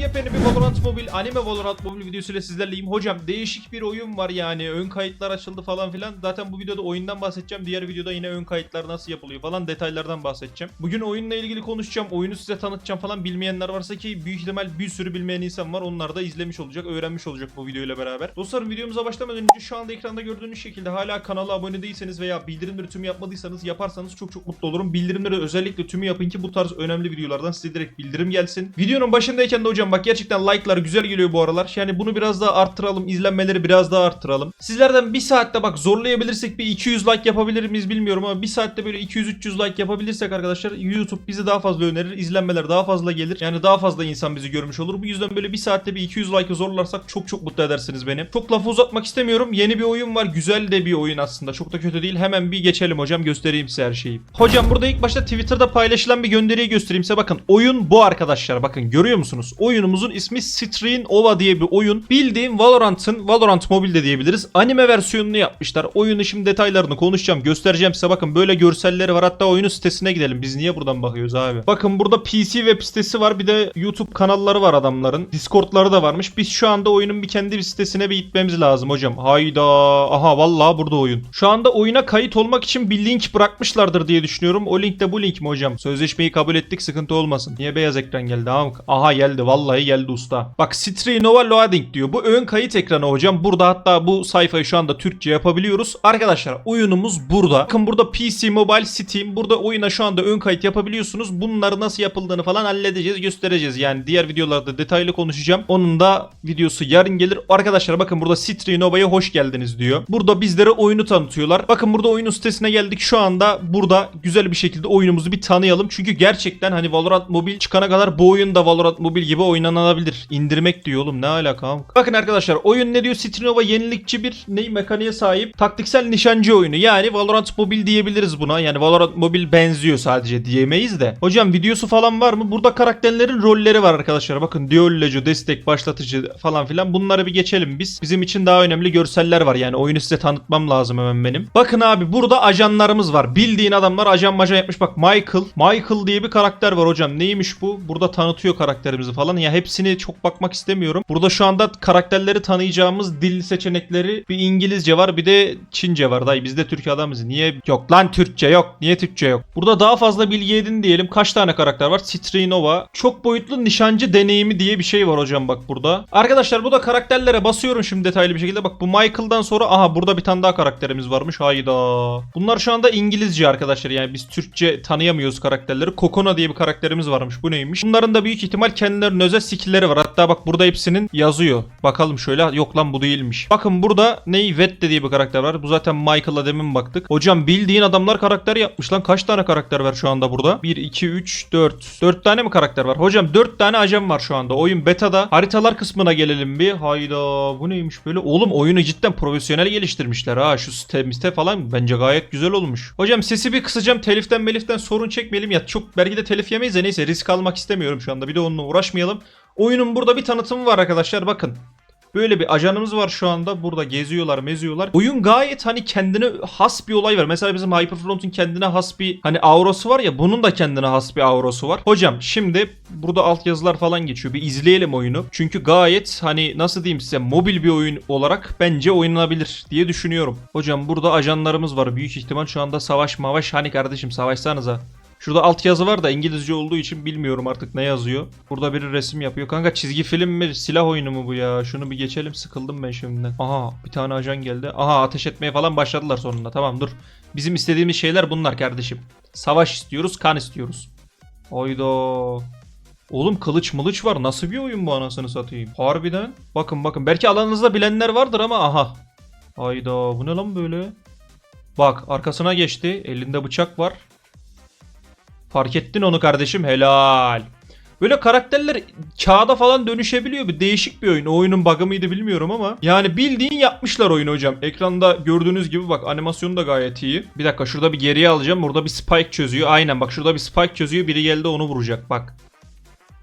yepyeni bir Valorant Mobil, anime Valorant Mobil videosuyla sizlerleyim. Hocam değişik bir oyun var yani. Ön kayıtlar açıldı falan filan. Zaten bu videoda oyundan bahsedeceğim. Diğer videoda yine ön kayıtlar nasıl yapılıyor falan detaylardan bahsedeceğim. Bugün oyunla ilgili konuşacağım. Oyunu size tanıtacağım falan. Bilmeyenler varsa ki büyük ihtimal bir sürü bilmeyen insan var. Onlar da izlemiş olacak, öğrenmiş olacak bu videoyla beraber. Dostlarım videomuza başlamadan önce şu anda ekranda gördüğünüz şekilde hala kanala abone değilseniz veya bildirimleri tümü yapmadıysanız yaparsanız çok çok mutlu olurum. Bildirimleri özellikle tümü yapın ki bu tarz önemli videolardan size direkt bildirim gelsin. Videonun başındayken de hocam bak gerçekten like'lar güzel geliyor bu aralar. Yani bunu biraz daha arttıralım. izlenmeleri biraz daha arttıralım. Sizlerden bir saatte bak zorlayabilirsek bir 200 like yapabilir miyiz bilmiyorum ama bir saatte böyle 200-300 like yapabilirsek arkadaşlar YouTube bizi daha fazla önerir. izlenmeler daha fazla gelir. Yani daha fazla insan bizi görmüş olur. Bu yüzden böyle bir saatte bir 200 like'ı zorlarsak çok çok mutlu edersiniz beni. Çok lafı uzatmak istemiyorum. Yeni bir oyun var. Güzel de bir oyun aslında. Çok da kötü değil. Hemen bir geçelim hocam. Göstereyim size her şeyi. Hocam burada ilk başta Twitter'da paylaşılan bir gönderiyi göstereyim size. Bakın oyun bu arkadaşlar. Bakın görüyor musunuz? Oyunumuzun ismi Stream Ova diye bir oyun. Bildiğim Valorant'ın Valorant Mobile'de diyebiliriz. Anime versiyonunu yapmışlar. Oyunun şimdi detaylarını konuşacağım. Göstereceğim size. Bakın böyle görselleri var. Hatta oyunun sitesine gidelim. Biz niye buradan bakıyoruz abi? Bakın burada PC web sitesi var. Bir de YouTube kanalları var adamların. Discord'ları da varmış. Biz şu anda oyunun bir kendi bir sitesine bir gitmemiz lazım hocam. Hayda. Aha vallahi burada oyun. Şu anda oyuna kayıt olmak için bir link bırakmışlardır diye düşünüyorum. O link de bu link mi hocam? Sözleşmeyi kabul ettik sıkıntı olmasın. Niye beyaz ekran geldi? Aha, aha geldi vallahi geldi usta. Bak Stream Nova Loading diyor. Bu ön kayıt ekranı hocam. Burada hatta bu sayfayı şu anda Türkçe yapabiliyoruz. Arkadaşlar oyunumuz burada. Bakın burada PC, Mobile, Steam. Burada oyuna şu anda ön kayıt yapabiliyorsunuz. Bunları nasıl yapıldığını falan halledeceğiz, göstereceğiz. Yani diğer videolarda detaylı konuşacağım. Onun da videosu yarın gelir. Arkadaşlar bakın burada Stream Nova'ya hoş geldiniz diyor. Burada bizlere oyunu tanıtıyorlar. Bakın burada oyunun sitesine geldik. Şu anda burada güzel bir şekilde oyunumuzu bir tanıyalım. Çünkü gerçekten hani Valorant Mobil çıkana kadar bu oyun da Valorant Mobil gibi oynanabilir. İndirmek diyor oğlum ne alaka? Bakın arkadaşlar oyun ne diyor? Citrinova yenilikçi bir ney mekaniğe sahip taktiksel nişancı oyunu. Yani Valorant Mobil diyebiliriz buna. Yani Valorant Mobil benziyor sadece diyemeyiz de. Hocam videosu falan var mı? Burada karakterlerin rolleri var arkadaşlar. Bakın Diollocu, destek, başlatıcı falan filan. Bunları bir geçelim biz. Bizim için daha önemli görseller var. Yani oyunu size tanıtmam lazım hemen benim. Bakın abi burada ajanlarımız var. Bildiğin adamlar ajan majan yapmış. Bak Michael. Michael diye bir karakter var hocam. Neymiş bu? Burada tanıtıyor karakterimizi falan. Ya hepsini çok bakmak istemiyorum. Burada şu anda karakterleri tanıyacağımız dil seçenekleri bir İngilizce var bir de Çince var. Dayı biz de Türk adamız. Niye yok lan Türkçe yok. Niye Türkçe yok? Burada daha fazla bilgi edin diyelim. Kaç tane karakter var? Citrinova. Çok boyutlu nişancı deneyimi diye bir şey var hocam bak burada. Arkadaşlar bu da karakterlere basıyorum şimdi detaylı bir şekilde. Bak bu Michael'dan sonra aha burada bir tane daha karakterimiz varmış. Hayda. Bunlar şu anda İngilizce arkadaşlar. Yani biz Türkçe tanıyamıyoruz karakterleri. Kokona diye bir karakterimiz varmış. Bu neymiş? Bunların da büyük ihtimal kendilerinin özel skill'leri var. Hatta bak burada hepsinin yazıyor. Bakalım şöyle. Yok lan bu değilmiş. Bakın burada ney Vette diye bir karakter var. Bu zaten Michael'a demin baktık. Hocam bildiğin adamlar karakter yapmış lan. Kaç tane karakter var şu anda burada? 1, 2, 3, 4. 4 tane mi karakter var? Hocam 4 tane ajan var şu anda. Oyun beta'da. Haritalar kısmına gelelim bir. Hayda bu neymiş böyle? Oğlum oyunu cidden profesyonel geliştirmişler ha. Şu site miste falan bence gayet güzel olmuş. Hocam sesi bir kısacağım. Teliften meliften sorun çekmeyelim ya. Çok belki de telif yemeyiz de neyse risk almak istemiyorum şu anda. Bir de onunla uğraşmayalım. Oyunun burada bir tanıtımı var arkadaşlar bakın. Böyle bir ajanımız var şu anda. Burada geziyorlar, meziyorlar. Oyun gayet hani kendine has bir olay var. Mesela bizim Hyperfront'un kendine has bir hani aurası var ya. Bunun da kendine has bir aurası var. Hocam şimdi burada altyazılar falan geçiyor. Bir izleyelim oyunu. Çünkü gayet hani nasıl diyeyim size mobil bir oyun olarak bence oynanabilir diye düşünüyorum. Hocam burada ajanlarımız var. Büyük ihtimal şu anda savaş mavaş. Hani kardeşim savaşsanıza. Şurada altyazı var da İngilizce olduğu için bilmiyorum artık ne yazıyor. Burada biri resim yapıyor. Kanka çizgi film mi silah oyunu mu bu ya? Şunu bir geçelim sıkıldım ben şimdiden. Aha bir tane ajan geldi. Aha ateş etmeye falan başladılar sonunda. Tamam dur. Bizim istediğimiz şeyler bunlar kardeşim. Savaş istiyoruz kan istiyoruz. Oydo. Oğlum kılıç mılıç var. Nasıl bir oyun bu anasını satayım? Harbiden. Bakın bakın. Belki alanınızda bilenler vardır ama aha. Hayda bu ne lan böyle? Bak arkasına geçti. Elinde bıçak var. Fark ettin onu kardeşim helal. Böyle karakterler kağıda falan dönüşebiliyor. Bir değişik bir oyun. O oyunun bug'ı mıydı bilmiyorum ama. Yani bildiğin yapmışlar oyunu hocam. Ekranda gördüğünüz gibi bak animasyonu da gayet iyi. Bir dakika şurada bir geriye alacağım. Burada bir spike çözüyor. Aynen bak şurada bir spike çözüyor. Biri geldi onu vuracak bak.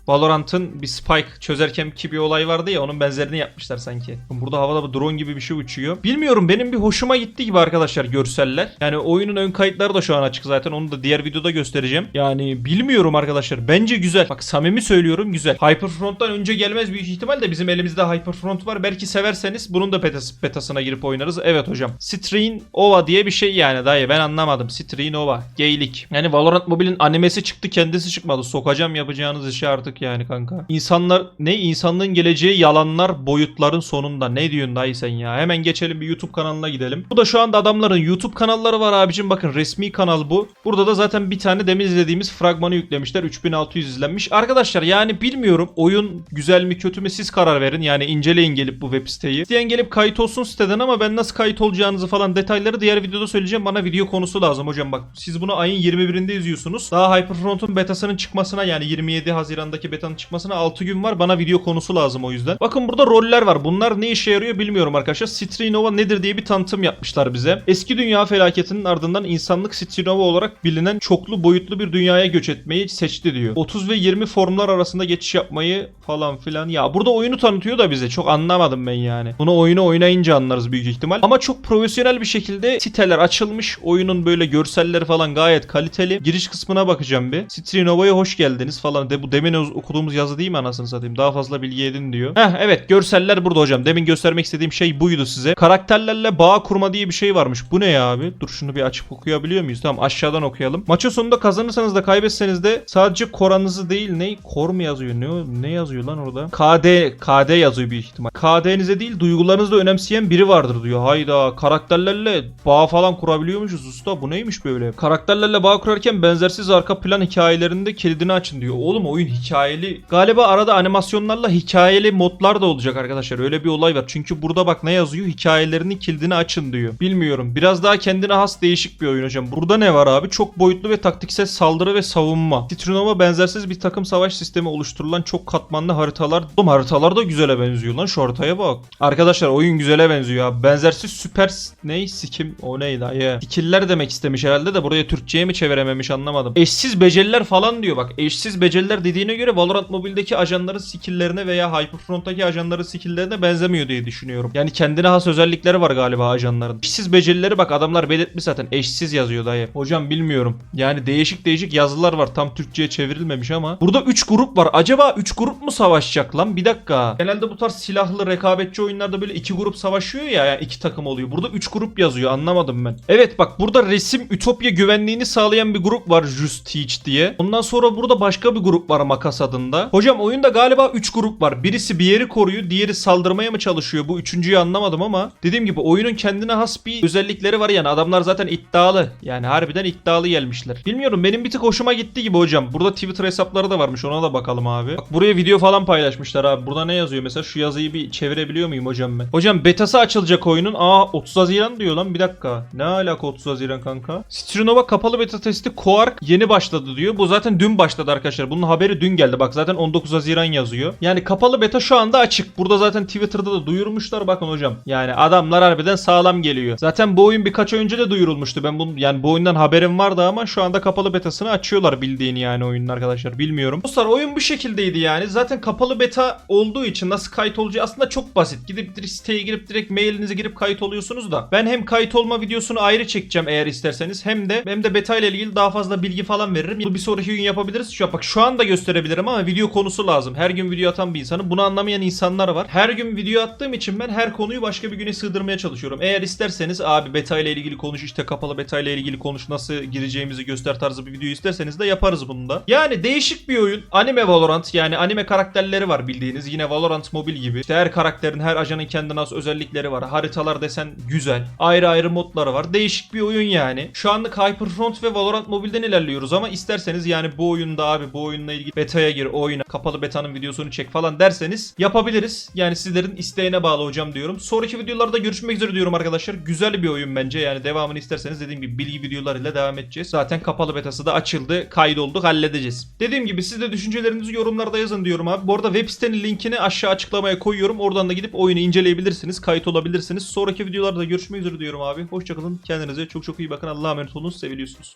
Valorant'ın bir Spike çözerken ki bir olay vardı ya onun benzerini yapmışlar sanki. Burada havada bir drone gibi bir şey uçuyor. Bilmiyorum benim bir hoşuma gitti gibi arkadaşlar görseller. Yani oyunun ön kayıtları da şu an açık zaten. Onu da diğer videoda göstereceğim. Yani bilmiyorum arkadaşlar. Bence güzel. Bak samimi söylüyorum güzel. Hyperfront'tan önce gelmez büyük ihtimal de bizim elimizde Hyperfront var. Belki severseniz bunun da betas, betasına girip oynarız. Evet hocam. Strain Ova diye bir şey yani dayı. Ben anlamadım. Strain Ova. Geylik. Yani Valorant Mobile'in animesi çıktı kendisi çıkmadı. Sokacağım yapacağınız işi artık yani kanka. İnsanlar ne? insanlığın geleceği yalanlar boyutların sonunda. Ne diyorsun dayı sen ya? Hemen geçelim bir YouTube kanalına gidelim. Bu da şu anda adamların YouTube kanalları var abicim. Bakın resmi kanal bu. Burada da zaten bir tane demin izlediğimiz fragmanı yüklemişler. 3600 izlenmiş. Arkadaşlar yani bilmiyorum oyun güzel mi kötü mü siz karar verin. Yani inceleyin gelip bu web siteyi. İsteyen gelip kayıt olsun siteden ama ben nasıl kayıt olacağınızı falan detayları diğer videoda söyleyeceğim. Bana video konusu lazım hocam bak. Siz bunu ayın 21'inde izliyorsunuz. Daha Hyperfront'un betasının çıkmasına yani 27 Haziran'daki betanın çıkmasına 6 gün var. Bana video konusu lazım o yüzden. Bakın burada roller var. Bunlar ne işe yarıyor bilmiyorum arkadaşlar. Citrinova nedir diye bir tanıtım yapmışlar bize. Eski dünya felaketinin ardından insanlık Citrinova olarak bilinen çoklu boyutlu bir dünyaya göç etmeyi seçti diyor. 30 ve 20 formlar arasında geçiş yapmayı falan filan. Ya burada oyunu tanıtıyor da bize. Çok anlamadım ben yani. Bunu oyunu oynayınca anlarız büyük ihtimal. Ama çok profesyonel bir şekilde siteler açılmış. Oyunun böyle görselleri falan gayet kaliteli. Giriş kısmına bakacağım bir. Citrinova'ya hoş geldiniz falan. De bu demin okuduğumuz yazı değil mi anasını satayım? Daha fazla bilgi edin diyor. Heh evet görseller burada hocam. Demin göstermek istediğim şey buydu size. Karakterlerle bağ kurma diye bir şey varmış. Bu ne ya abi? Dur şunu bir açıp okuyabiliyor muyuz? Tamam aşağıdan okuyalım. Maçın sonunda kazanırsanız da kaybetseniz de sadece koranızı değil ne? Kor mu yazıyor? Ne, ne yazıyor lan orada? KD KD yazıyor büyük ihtimal. KD'nize değil duygularınızı da önemseyen biri vardır diyor. Hayda karakterlerle bağ falan kurabiliyormuşuz usta. Bu neymiş böyle? Karakterlerle bağ kurarken benzersiz arka plan hikayelerinde kilidini açın diyor. Oğlum oyun hikayeli. Galiba arada animasyonlarla hikayeli modlar da olacak arkadaşlar. Öyle bir olay var. Çünkü burada bak ne yazıyor? Hikayelerinin kilidini açın diyor. Bilmiyorum. Biraz daha kendine has değişik bir oyun hocam. Burada ne var abi? Çok boyutlu ve taktiksel saldırı ve savunma. Citronova benzersiz bir takım savaş sistemi oluşturulan çok katmanlı haritalar. Oğlum haritalar da güzele benziyor lan. Şu haritaya bak. Arkadaşlar oyun güzele benziyor ya. Benzersiz süper s- ne sikim o neydi ayı. Skill'ler demek istemiş herhalde de buraya Türkçe'ye mi çevirememiş anlamadım. Eşsiz beceriler falan diyor bak. Eşsiz beceriler dediğine göre Valorant Mobile'deki ajanların skill'lerine veya Hyperfront'taki ajanların skill'lerine benzemiyor diye düşünüyorum. Yani kendine has özellikleri var galiba ajanların. Eşsiz becerileri bak adamlar belirtmiş zaten. Eşsiz yazıyor dayı. Hocam bilmiyorum. Yani değişik değişik yazılar var. Tam Türkçe'ye çevrilmemiş ama. Burada 3 grup var. Acaba 3 grup mu savaşacak lan? Bir dakika. Genelde bu tarz silahlı rekabetçi oyunlarda böyle iki grup savaşıyor ya. Yani iki takım oluyor. Burada 3 grup yazıyor. Anlamadım ben. Evet bak burada resim Ütopya güvenliğini sağlayan bir grup var. Just Teach diye. Ondan sonra burada başka bir grup var Makas adında. Hocam oyunda galiba 3 grup var. Birisi bir yeri koruyor. Diğeri saldırmaya mı çalışıyor? Bu üçüncüyü anlamadım ama. Dediğim gibi oyunun kendine has bir özellikleri var yani. Adamlar zaten iddialı. Yani harbiden iddialı gelmişler. Bilmiyorum benim bir tık hoşuma gitti gibi hocam. Burada Twitter hesapları da varmış. Ona da bakalım abi. Bak buraya video falan paylaşmışlar abi. Burada ne yazıyor mesela? Şu yazıyı bir çevirebiliyor muyum hocam ben? Hocam betası açılacak oyunun. Aa 30 Haziran diyor lan bir dakika. Ne alaka 30 Haziran kanka? Citronova kapalı beta testi Quark yeni başladı diyor. Bu zaten dün başladı arkadaşlar. Bunun haberi dün geldi. Bak zaten 19 Haziran yazıyor. Yani kapalı beta şu anda açık. Burada zaten Twitter'da da duyurmuşlar bakın hocam. Yani adamlar harbiden sağlam geliyor. Zaten bu oyun birkaç ay önce de duyurulmuştu. Ben bunu yani bu oyundan haberim vardı ama şu anda kapalı betasını açıyorlar bildiğin yani oyunun arkadaşlar. Bilmiyorum. Dostlar oyun bu şekildeydi yani. Zaten kapalı beta olduğu için nasıl kayıt olacağı aslında çok basit. Gidip siteye girip direkt mailinize girip kayıt oluyorsunuz da. Ben hem kayıt olma videosunu ayrı çekeceğim eğer isterseniz. Hem de hem de beta ile ilgili daha fazla bilgi falan veririm. Bu bir sonraki gün yapabiliriz. Şu bak şu anda gösterebilirim ama video konusu lazım. Her gün video atan bir insanım. Bunu anlamayan insanlar var. Her gün video attığım için ben her konuyu başka bir güne sığdırmaya çalışıyorum. Eğer isterseniz abi beta ile ilgili konuş işte kapalı beta ile ilgili konuş nasıl gireceğimizi göster tarzı bir video isterseniz de yaparız bunu da. Yani değişik bir oyun. Anime Valorant yani anime karakterleri var bildiğiniz. Yine Valorant Mobil gibi. İşte her karakterin her ajanın kendine has özellikleri var. Haritalar desen güzel. Ayrı ayrı modları var. Değişik bir oyun yani. Şu anlık Hyperfront ve Valorant Mobil'den ilerliyoruz ama isterseniz yani bu oyunda abi bu oyunla ilgili beta'ya gir oyna kapalı betanın videosunu çek falan derseniz yapabiliriz. Yani sizlerin isteğine bağlı hocam diyorum. Sonraki videolarda görüşmek üzere diyorum arkadaşlar. Güzel bir oyun bence yani devamını isterseniz dediğim gibi bilgi videolarıyla devam edeceğiz. Zaten kapalı betası da açıldı. Kaydolduk halledeceğiz. Dediğim gibi siz de düşüncelerinizi yorumlarda yazın diyorum abi. Bu arada web sitenin linkini aşağı açıklamaya koyuyorum. Oradan da gidip oyunu inceleyebilirsiniz. Kayıt olabilirsiniz. Sonraki videolarda görüşmek üzere diyorum abi. Hoşçakalın. Kendinize çok çok iyi bakın. Allah'a emanet olun. Seviliyorsunuz.